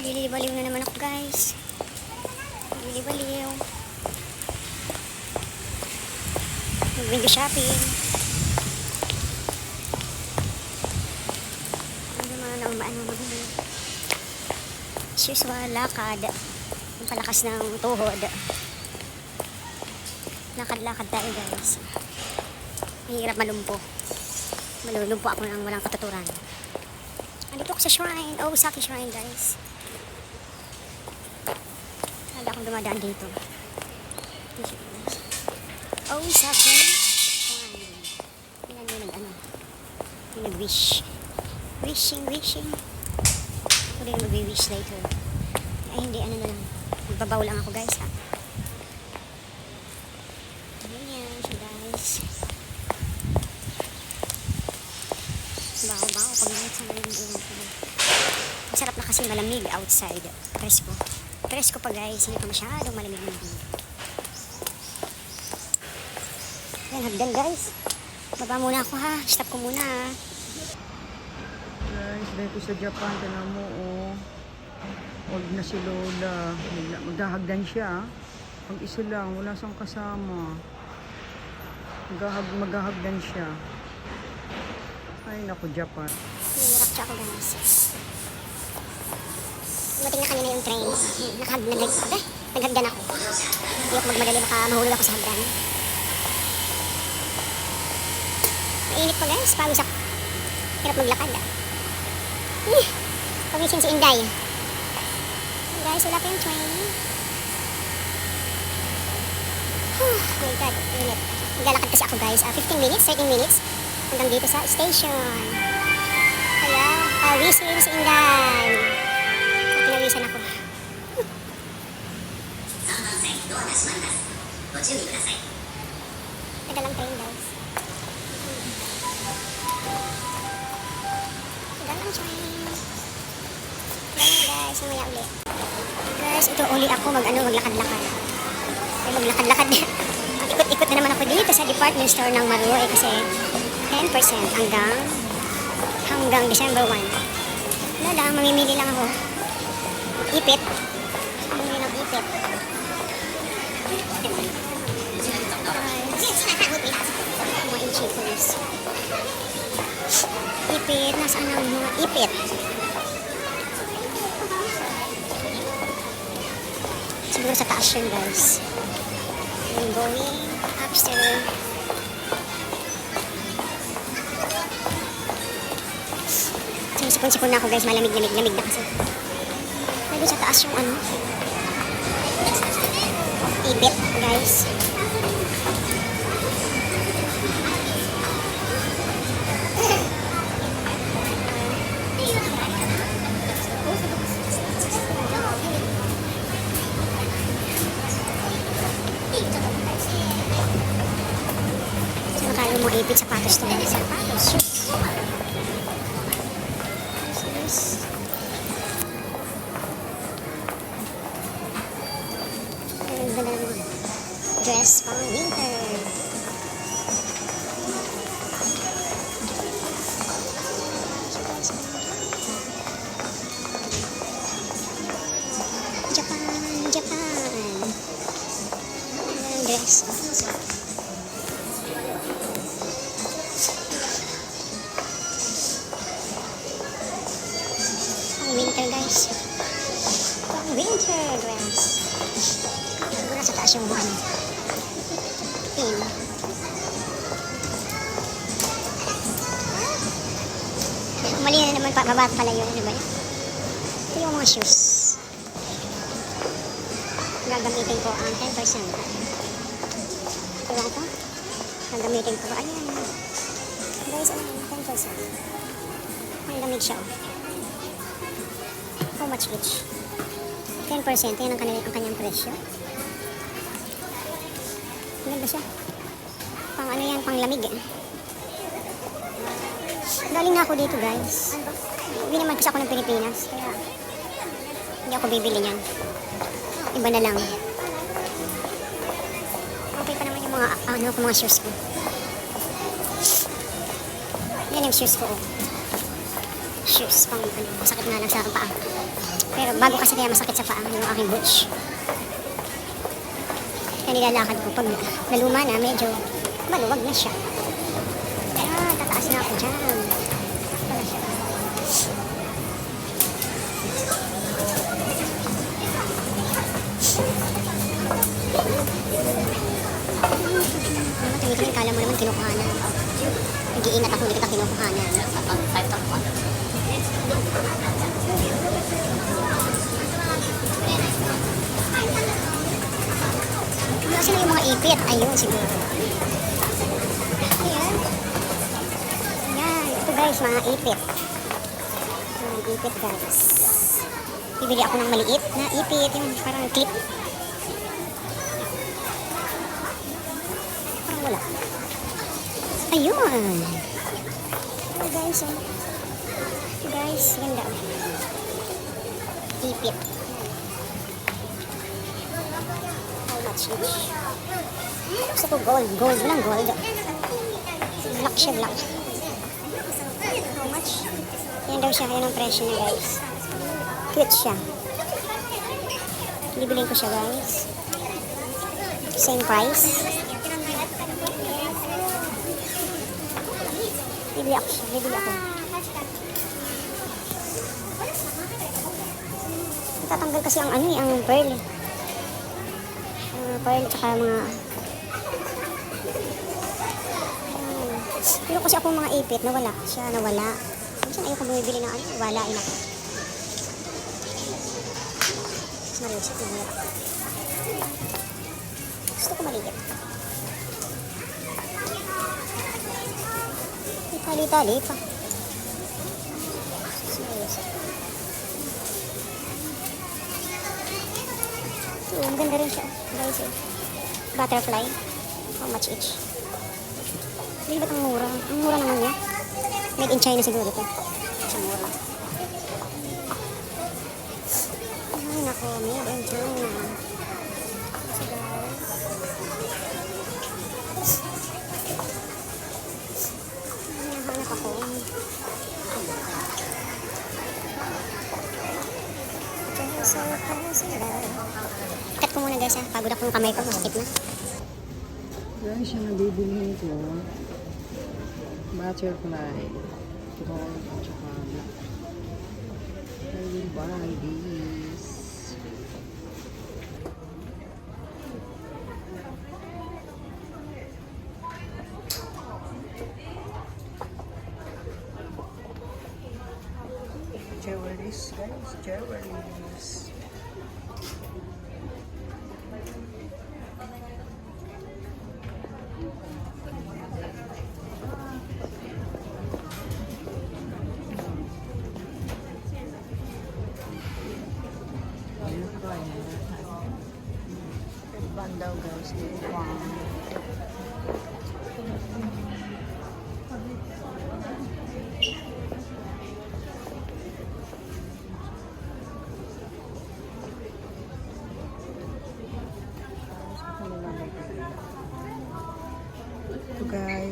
Bili-baliw na naman ako guys. Bili-baliw. Mag-window shopping. Ano naman ang maano mag As usual, lakad. Ang palakas ng tuhod. Lakad-lakad tayo guys. Mahirap malumpo. Malulumpo ako ng walang katuturan. Andito ako sa shrine. Oh, Saki Shrine guys. Lagi akong dumadaan dito. Oh, Saki Shrine. Yan nag ano. Yung nag-wish. Wishing, wishing. Ako rin mag-wish later. Ay, hindi, ano na lang. Magbabaw lang ako guys ha. Ayan siya guys. Baho-baho pag sa malamig yung ko. Masarap na kasi malamig outside. Presko. Presko pa guys, hindi pa masyadong malamig na malamig. Yan, hagdan guys. Baba muna ako ha. Stop ko muna ha. Guys, dito sa Japan, tinan mo, oh. Old na si Lola. Maghahagdan siya. Pag isa lang, wala siyang kasama. Maghahag maghahagdan siya. Ay, naku, Japan. Hirap siya ako guys. Dumating na kanina yung train. Nakahag na nag... Eh, naghagdan ako. Hindi ako magmadali, baka mahulog ako sa hagdan. Mainit pa guys, pawis ako. Hirap maglakad ah. Eh, pawisin si Inday. Guys, wala pa yung train. Oh my God, init. Naglalakad kasi ako guys. ah, 15 minutes, 13 minutes. Hanggang dito sa station. Kaya, pawisin si Inday. Pinawisan ako. Tagal lang train guys. Tagal lang train. Tagal lang guys, mamaya uli. Guys, ito uli ako mag ano, maglakad-lakad. Ay, maglakad-lakad. Ikot-ikot na naman ako dito sa department store ng Maru eh, kasi 10% hanggang hanggang December 1. Wala lang, mamimili lang ako. Ipit. Mamimili ng ipit. Mga inchitos. Ipit. Nasaan ang mga ipit? Siguro sa taas yun, guys. I'm going upstairs. Sinisipon-sipon na ako guys, malamig-lamig, lamig na kasi. Nandun sa taas yung ano. Ibit, guys. Saan tayo mo ipit sapatos to? Sapatos, dress pang winter. Japan, Japan. Dress. Naman pa, baba pala yun. Ano ba yun? Ito yung mga shoes. Gagamitin ko ang 10%. Ito lang ito. Gagamitin ko. Ayan. Guys, ano yung 10%? Ang lamig siya. Oh. How much each? 10%. Yan ang, kanil- ang kanyang presyo. Maganda siya. Pang ano yan, pang lamig eh. Galing na ako dito guys. Hindi naman kasi ako ng Pilipinas. Kaya hindi ako bibili niyan. Iba na lang. Okay pa naman yung mga ano ko mga shoes ko. Yan yung shoes ko. oh. shoes. Pang ano, masakit nga lang sa paa. Pero bago kasi kaya masakit sa paa yung aking boots. Kaya nilalakad ko pag naluma na, medyo maluwag na siya. Ah, tataas na ako dyan. Wala siya. Ano tumitingin, kala mo naman kinukuhanan. Nag-iingat ako, hindi kita kinukuhanan. Kapag 5 to 1. Kasi yung mga ipit. Ayun, siguro. Ayan. Ayan. Ito guys, mga ipit. Mga ipit guys. Bibili ako ng maliit na ipit. Yung parang clip. Parang wala. Ayun. Ito guys, oh. Guys, ganda. Ipit. How much each? Gusto ko gold. Gold. Walang gold. Black siya, black. How much? Yan daw siya. Yan ang presyo niya, guys. Cute siya. Bibilin ko siya, guys. Same price. Bibili ako siya. Bibili ako. Tatanggal kasi ang ano eh, ang pearl. Uh, pearl at saka mga. Pero kasi ako mga ipit, nawala. Siya nawala. Minsan ayoko bumibili ng ano, walain ako. Mas maliit, mahirap. Gusto ko maliit. May tali-tali pa. Oo, ang ganda rin siya. Guys, eh. Butterfly. How much each? Hindi ba't ang mura? Ang mura naman niya. Made in China siguro ito. Sa mura. Ay, nako. Made in China. So, guys. Hinahanap ako. Cut ko muna guys ha. Pagod ako ng kamay ko. Masakit na. Guys, yung nabibilhin ko, butterfly, gold, at saka black. I will buy this.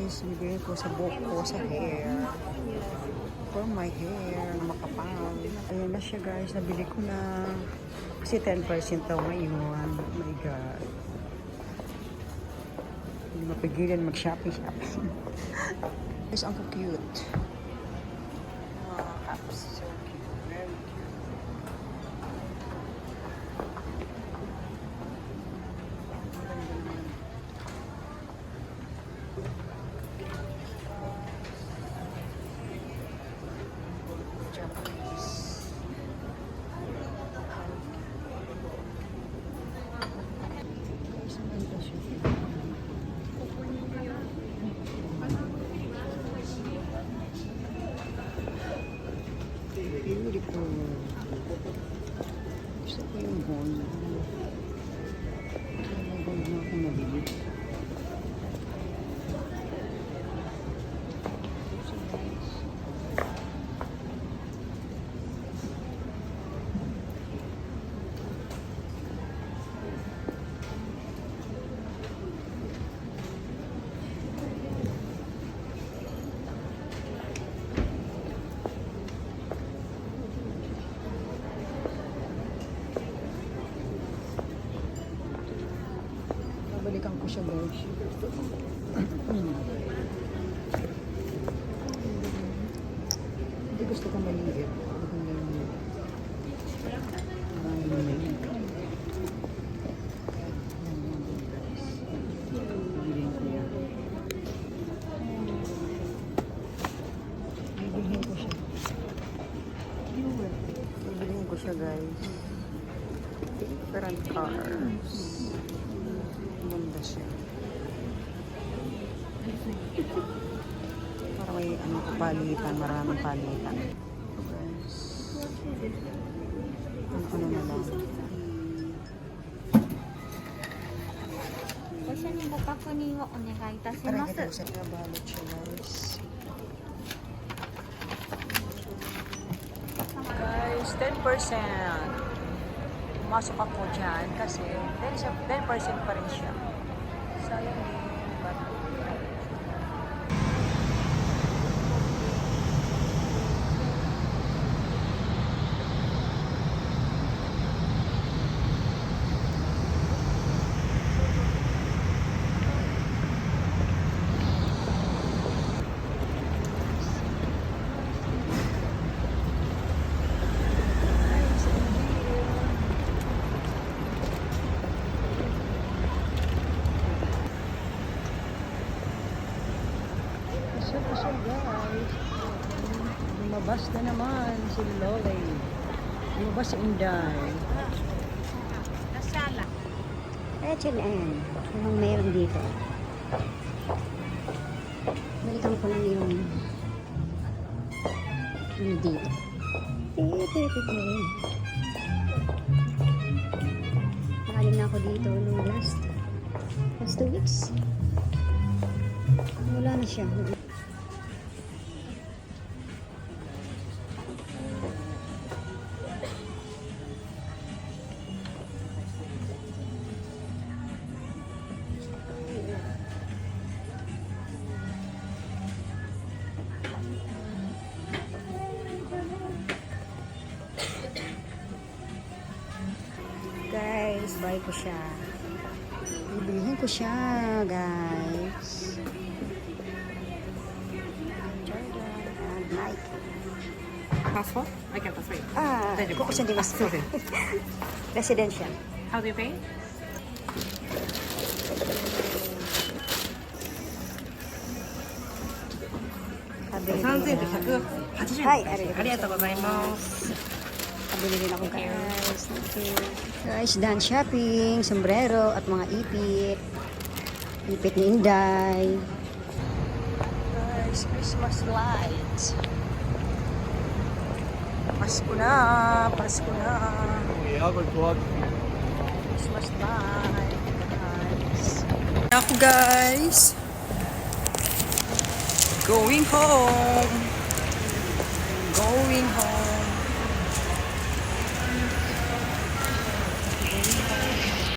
Guys, bibigyan ko sa buhok ko, sa hair. For my hair, makapal. Ayan na siya guys, nabili ko na. Kasi 10% daw ngayon. Oh my God. Hindi mapigilan mag-shopping shopping. guys, ang cute. Mga caps, siya guys. Hindi gusto ko maliit. Gusto palitan, maraming palitan. Ang ano na lang. Kasi nung bapako ni wa onegai itasimasu. Nabalot siya guys. Guys, 10%. Masok ako dyan kasi 10%, 10 pa rin siya. Sayang so, din. Lumabas na naman si Lolay. Lumabas si Inday. Nasala. H&M. Anong meron dito? Balikan ko lang yung ano dito. Nakalim na ako dito nung last last two weeks. Wala na siya. Buy ko siya. Bibilihin ko siya, guys. Jordan and Nike. Passport? I three. Ah, Thank you. kukusin din mas. Okay. Residential. How do you pay? 三千と ako. 180円はいありがとうございます。Kabili din ako guys. Thank you. Guys, done shopping, sombrero at mga ipit. Ipit ni Inday. Guys, Christmas lights. Pasko na! Pasko na! Christmas light, guys. Ako guys. Going home. Going home.